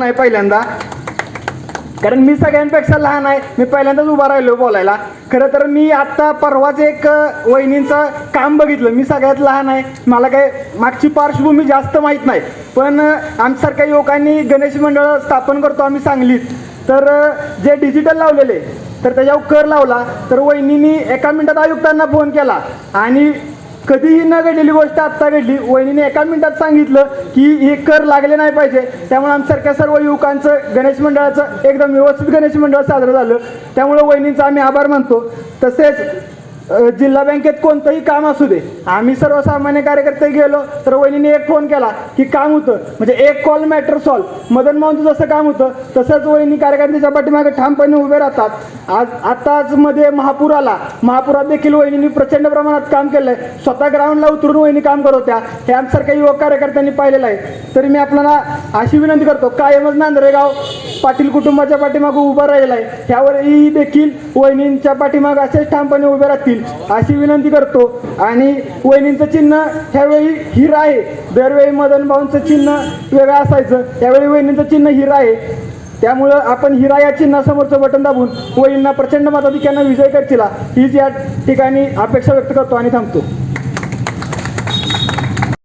नाही पहिल्यांदा. कारण मी सगळ्यांपेक्षा लहान आहे मी पहिल्यांदाच उभा राहिलो बोलायला. खरं तर मी आत्ता परवाच एक वहिनींचं काम बघितलं. मी सगळ्यात लहान आहे. मला काय मागची पार्श्वभूमी जास्त माहीत नाही. पण आमच्यासारख्या युवकांनी गणेश मंडळ स्थापन करतो आम्ही सांगलीत. तर जे डिजिटल लावलेले तर त्याच्यावर कर लावला. तर वहिनींनी एका मिनिटात आयुक्तांना फोन केला. आणि कधीही न घडलेली गोष्ट आत्ता घडली वहिनीने एका मिनिटात सांगितलं की हे कर लागले नाही पाहिजे. त्यामुळे आमच्यासारख्या सर्व युवकांचं गणेश मंडळाचं एकदम व्यवस्थित गणेश मंडळ साजरं झालं. त्यामुळे वहिनींचा आम्ही आभार मानतो. तसेच जिल्हा बँकेत कोणतंही काम असू दे. आम्ही सर्वसामान्य कार्यकर्ते गेलो तर वहिनीने एक फोन केला की काम होतं. म्हणजे एक कॉल मॅटर सॉल्व मदन मोहनचं जसं काम होतं तसंच वहिनी कार्यकर्त्यांच्या पाठीमागे ठामपणे उभे राहतात. आज आताच मध्ये महापूर आला. महापुरात देखील वहिनी प्रचंड प्रमाणात काम केलंय. स्वतः ग्राउंडला उतरून वहिनी काम करत होत्या. हे आमसारख्या युवक कार्यकर्त्यांनी पाहिलेलं आहे. तरी मी आपल्याला अशी विनंती करतो कायमच नांदरेगाव पाटील कुटुंबाच्या पाठीमागं उभं राहिला आहे. त्यावरही देखील वहिनींच्या पाठीमागं असेच ठामपणे उभे राहतील अशी विनंती करतो. आणि वहिनींचं चिन्ह ह्यावेळी हिर आहे. दरवेळी मदन भाऊंचं चिन्ह वेगळं असायचं. त्यावेळी वहिनींचं चिन्ह हिर आहे. त्यामुळं आपण हिरा या चिन्हासमोरचं बटन दाबून वहिनींना प्रचंड मताधिक्यानं विजय करतील. हीच या ठिकाणी अपेक्षा व्यक्त करतो आणि थांबतो.